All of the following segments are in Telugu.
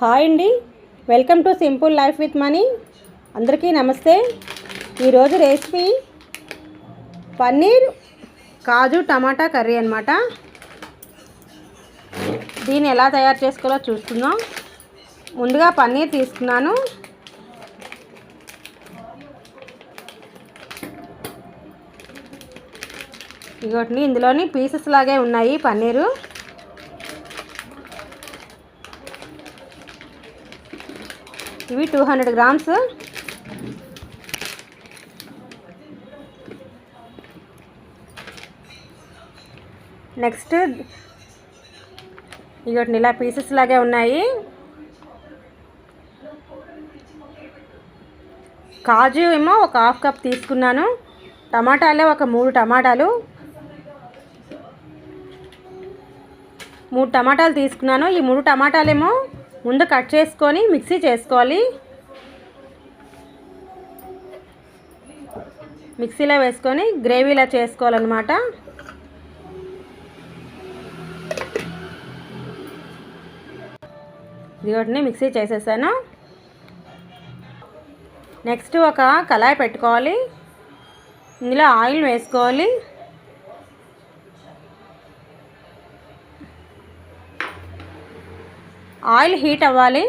హాయ్ అండి. Welcome to simple life with money. అందరికీ నమస్తే. ఈరోజు recipe paneer kaju tomato curry అనమాట దీన్ని ఎలా తయారు చేసుకోవాలో చూస్తున్నాం ముందుగా పన్నీర్ తీసుకున్నాను. ఇగోటిని ఇందులోని పీసెస్ లాగే ఉన్నాయి పన్నీరు. ఇవి టూ హండ్రెడ్ గ్రామ్స్ నెక్స్ట్ ఇవన్నీ ఇలా పీసెస్ లాగే ఉన్నాయి. కాజు ఏమో ఒక హాఫ్ కప్ తీసుకున్నాను. టమాటాలే ఒక మూడు టమాటాలు. మూడు టమాటాలు తీసుకున్నాను. ఈ మూడు టమాటాలేమో ముందు కట్ చేసుకొని మిక్సీ చేసుకోవాలి. మిక్సీలో వేసుకొని గ్రేవీలా చేసుకోవాలన్నమాట. ఇదిగోటిని మిక్సీ చేసేసాను. నెక్స్ట్ ఒక కళాయి పెట్టుకోవాలి. ఇందులో ఆయిల్ వేసుకోవాలి. ఆయిల్ హీట్ అవ్వాలి.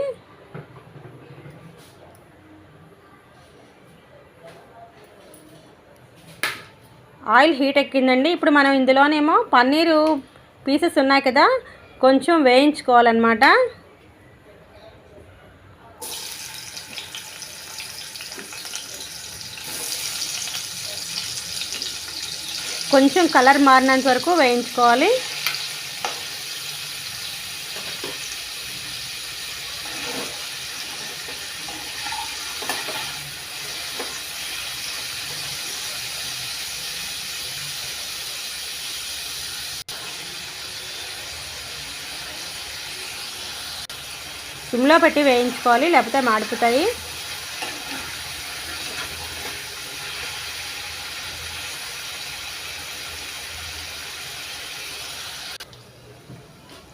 ఆయిల్ హీట్ ఎక్కిందండి. ఇప్పుడు మనం ఇందులోనేమో పన్నీరు పీసెస్ ఉన్నాయి కదా కొంచెం వేయించుకోవాలన్నమాట. కొంచెం కలర్ మారినంత వరకు వేయించుకోవాలి. సిమ్లో పెట్టి వేయించుకోవాలి లేకపోతే మాడిపోతాయి.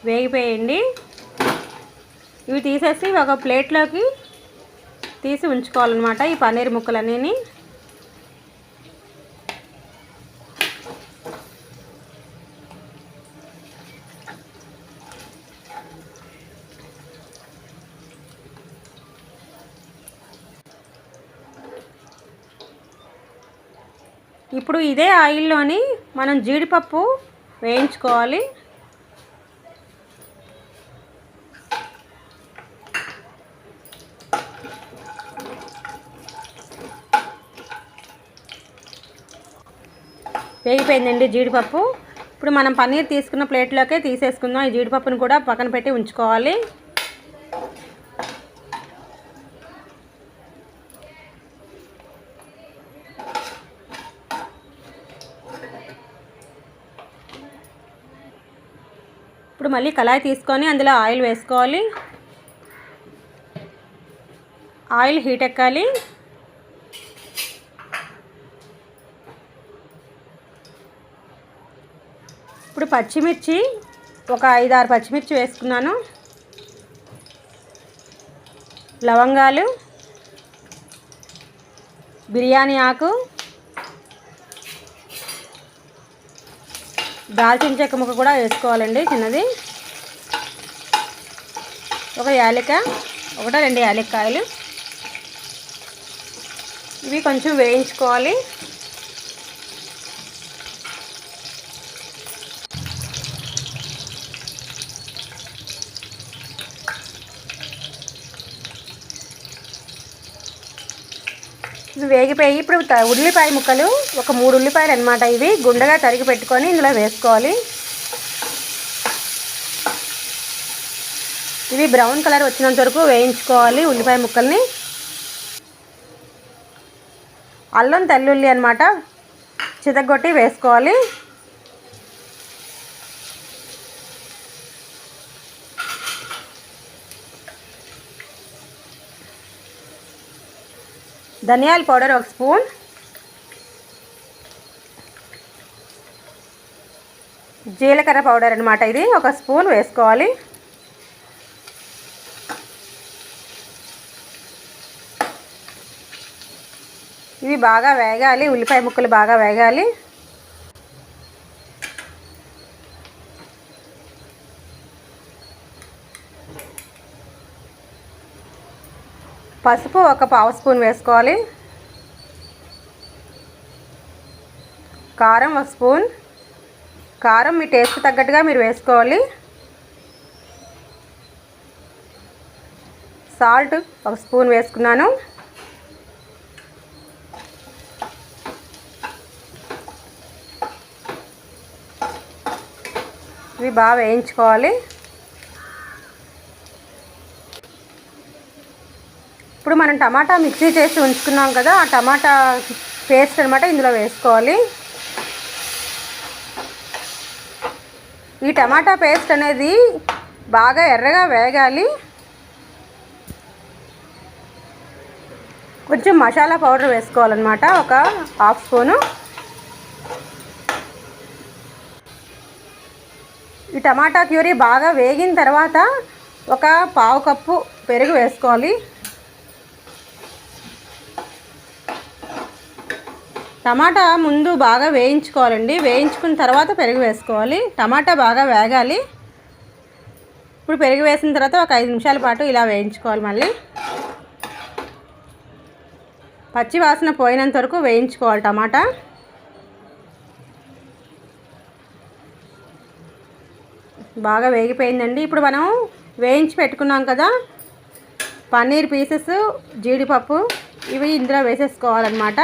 వేగిపోయండి. ఇవి తీసేసి ఒక ప్లేట్లోకి తీసి ఉంచుకోవాలన్నమాట ఈ పన్నీర్ ముక్కలన్నీ ఇప్పుడు ఇదే ఆయిల్లోని మనం జీడిపప్పు వేయించుకోవాలి. వేగిపోయిందండి జీడిపప్పు. ఇప్పుడు మనం పన్నీర్ తీసుకున్న ప్లేట్లోకే తీసేసుకుందాం. ఈ జీడిపప్పును కూడా పక్కన పెట్టి ఉంచుకోవాలి. ఇప్పుడు మళ్ళీ కళాయి తీసుకొని అందులో ఆయిల్ వేసుకోవాలి. ఆయిల్ హీట్ ఎక్కాలి. ఇప్పుడు పచ్చిమిర్చి ఒక ఐదు ఆరు పచ్చిమిర్చి వేసుకున్నాను. లవంగాలు బిర్యానీ ఆకు దాల్చిన చెక్క ముక్క కూడా వేసుకోవాలండి చిన్నది. ఒక యాలిక ఒకటో రెండు యాలక్కాయలు. ఇవి కొంచెం వేయించుకోవాలి. ఇవి వేగిపోయి ఇప్పుడు త- ఉల్లిపాయ ముక్కలు ఒక మూడు ఉల్లిపాయలు అనమాట ఇవి. గుండగా తరిగి పెట్టుకొని ఇందులో వేసుకోవాలి. ఇవి బ్రౌన్ కలర్ వచ్చినంత వరకు వేయించుకోవాలి ఉల్లిపాయ ముక్కల్ని. అల్లం తెల్లుల్లి అనమాట చితగొట్టి వేసుకోవాలి. ధనియాల పౌడర్ ఒక స్పూన్. జీలకర్ర పౌడర్ అనమాట ఇది ఒక స్పూన్ వేసుకోవాలి. ఇవి బాగా వేగాలి ఉల్లిపాయ ముక్కలు బాగా వేగాలి. పసుపు ఒక పావు స్పూన్ వేసుకోవాలి. కారం ఒక స్పూన్. కారం మీ టేస్ట్ తగ్గట్టుగా మీరు వేసుకోవాలి. సాల్ట్ ఒక స్పూన్ వేసుకున్నాను. ఇవి బాగా వేయించుకోవాలి. ఇప్పుడు మనం టమాటా మిక్సీ చేసి ఉంచుకున్నాం కదా ఆ టమాటా పేస్ట్ అనమాట ఇందులో వేసుకోవాలి. ఈ టమాటా పేస్ట్ అనేది బాగా ఎర్రగా వేగాలి. కొంచెం మసాలా పౌడర్ వేసుకోవాలన్నమాట ఒక హాఫ్ స్పూను. ఈ టమాటా క్యూరీ బాగా వేగిన తర్వాత ఒక పావు కప్పు పెరుగు వేసుకోవాలి. టమాటా ముందు బాగా వేయించుకోవాలండి. వేయించుకున్న తర్వాత పెరుగు వేసుకోవాలి. టమాటా బాగా వేగాలి. ఇప్పుడు పెరుగు వేసిన తర్వాత ఒక ఐదు నిమిషాల పాటు ఇలా వేయించుకోవాలి మళ్ళీ. పచ్చి వాసన పోయినంత వరకు వేయించుకోవాలి టమాటా. బాగా వేగిపోయిందండి. ఇప్పుడు మనం వేయించి పెట్టుకున్నాం కదా పన్నీర్ పీసెస్ జీడిపప్పు ఇవి ఇందులో వేసేసుకోవాలన్నమాట.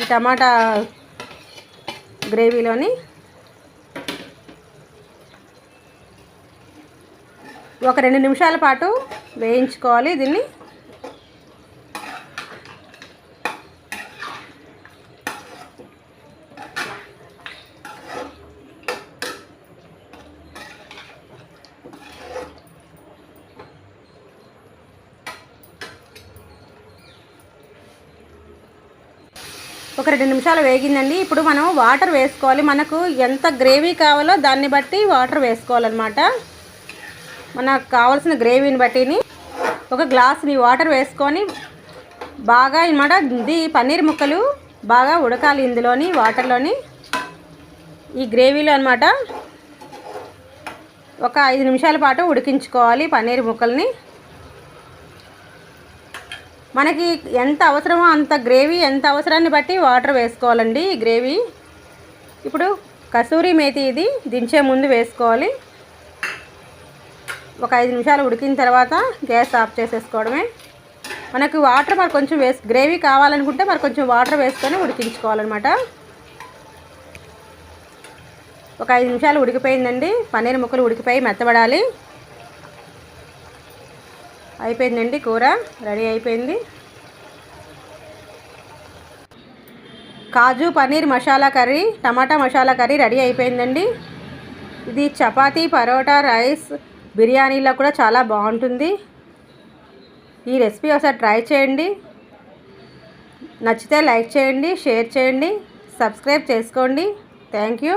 ఈ టమాటా గ్రేవీలోని ఒక రెండు నిమిషాల పాటు వేయించుకోవాలి దీన్ని. ఒక రెండు నిమిషాలు వేగిందండి. ఇప్పుడు మనం వాటర్ వేసుకోవాలి. మనకు ఎంత గ్రేవీ కావాలో దాన్ని బట్టి వాటర్ వేసుకోవాలన్నమాట. మనకు కావాల్సిన గ్రేవీని బట్టిని ఒక గ్లాస్ని వాటర్ వేసుకొని బాగా అనమాట ఇది పన్నీర్ ముక్కలు బాగా ఉడకాలి ఇందులోని వాటర్లోని. ఈ గ్రేవీలో అనమాట ఒక ఐదు నిమిషాల పాటు ఉడికించుకోవాలి పన్నీర్ ముక్కల్ని. మనకి ఎంత అవసరమో అంత గ్రేవీ ఎంత అవసరాన్ని బట్టి వాటర్ వేసుకోవాలండి ఈ గ్రేవీ. ఇప్పుడు కసూరి మేతి ఇది దించే ముందు వేసుకోవాలి. ఒక ఐదు నిమిషాలు ఉడికిన తర్వాత గ్యాస్ ఆఫ్ చేసేసుకోవడమే. మనకు వాటర్ మరి కొంచెం వేసు గ్రేవీ కావాలనుకుంటే మరి కొంచెం వాటర్ వేసుకొని ఉడికించుకోవాలన్నమాట. ఒక ఐదు నిమిషాలు ఉడికిపోయిందండి. పన్నీర్ ముక్కలు ఉడికిపోయి మెత్తబడాలి. అయిపోయిందండి కూర? రెడీ అయిపోయింది. Kaju paneer masala curry tomato masala curry ready అయిపోయిందండి. ఇది చపాతీ పరోటా రైస్ బిర్యానీలో కూడా చాలా బాగుంటుంది. ఈ రెసిపీ ఒకసారి ట్రై చేయండి. నచ్చితే లైక్ చేయండి షేర్ చేయండి సబ్స్క్రైబ్ చేసుకోండి. Thank you.